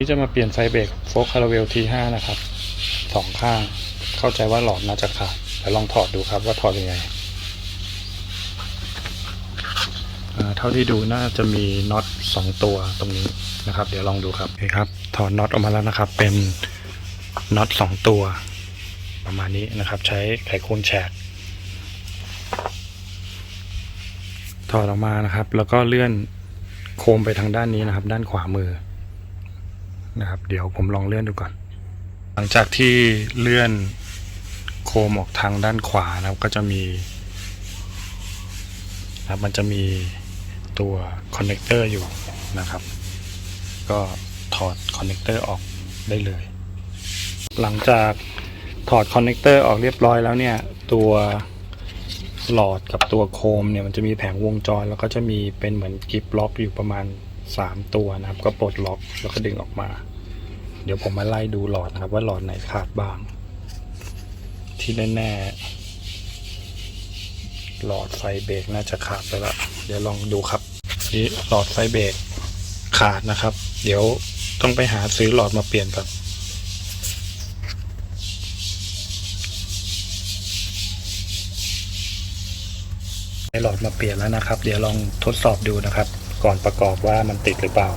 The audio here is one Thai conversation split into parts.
ที่จะมาเปลี่ยนไฟเบรกโฟกคาราเวล T5 นะครับสองข้าง เข้าใจว่าหลอดน่าจะขาดเดี๋ยวลองถอดดูครับว่าถอดยังไงเท่าที่ดูน่าจะมีน็อตสองตัวตรงนี้นะครับ เดี๋ยวลองดูครับโอเคครับ ถอดน็อตออกมาแล้วนะครับ เป็นน็อตสองตัว ประมาณนี้นะครับ ใช้ไขควงแฉกถอดออกมานะครับ แล้วก็เลื่อนโคมไปทางด้านนี้นะครับ ด้านขวามือ นะครับ เดี๋ยวผมลองเลื่อนดูก่อน หลังจากที่เลื่อนโคมออกทางด้านขวานะครับก็จะมีนะครับมันจะมีตัวคอนเนคเตอร์อยู่นะครับ ก็ถอดคอนเนคเตอร์ออกได้เลย หลังจากถอดคอนเนคเตอร์ออกเรียบร้อยแล้วเนี่ย ตัวหลอดกับตัวโคมเนี่ยมันจะมีแผงวงจร แล้วก็จะมีเป็นเหมือนกิฟล็อกอยู่ประมาณ 3ตัวนะครับ ก็ปลดล็อกแล้วก็ดึงออกมา เดี๋ยวผมมาไล่ดูหลอดนะครับ ว่าหลอดไหนขาดบ้าง ที่แน่ๆหลอดไฟเบรกน่าจะขาดไปแล้วเดี๋ยวลองดูครับนี่หลอดไฟเบรกขาดนะครับ เดี๋ยวต้องไปหาซื้อหลอดมาเปลี่ยนก่อนไอหลอดมาเปลี่ยนแล้วนะครับ เดี๋ยวลองทดสอบดูนะครับ ก่อนประกอบว่ามันติดหรือเปล่า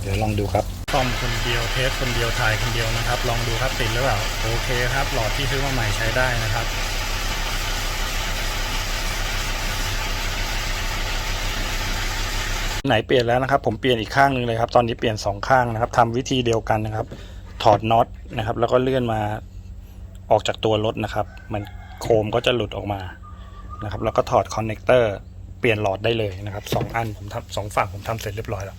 เดี๋ยวลองดูครับซ่อมคนเดียวเทสคนเดียวถ่ายคนเดียวนะครับ ลองดูครับติดหรือเปล่าโอเคครับ หลอดที่ซื้อมาใหม่ใช้ได้นะครับไหนเปลี่ยนแล้วนะครับ ผมเปลี่ยนอีกข้างหนึ่งเลยครับ ตอนนี้เปลี่ยนสองข้างนะครับทำวิธีเดียวกันนะครับ ถอดน็อตนะครับ แล้วก็เลื่อนมาออกจากตัวรถนะครับ มันโคมก็จะหลุดออกมานะครับ แล้วก็ถอดคอนเนคเตอร์ เปลี่ยนหลอดได้เลยนะครับสองอันผมทำสองฝั่งผมทำเสร็จเรียบร้อยแล้ว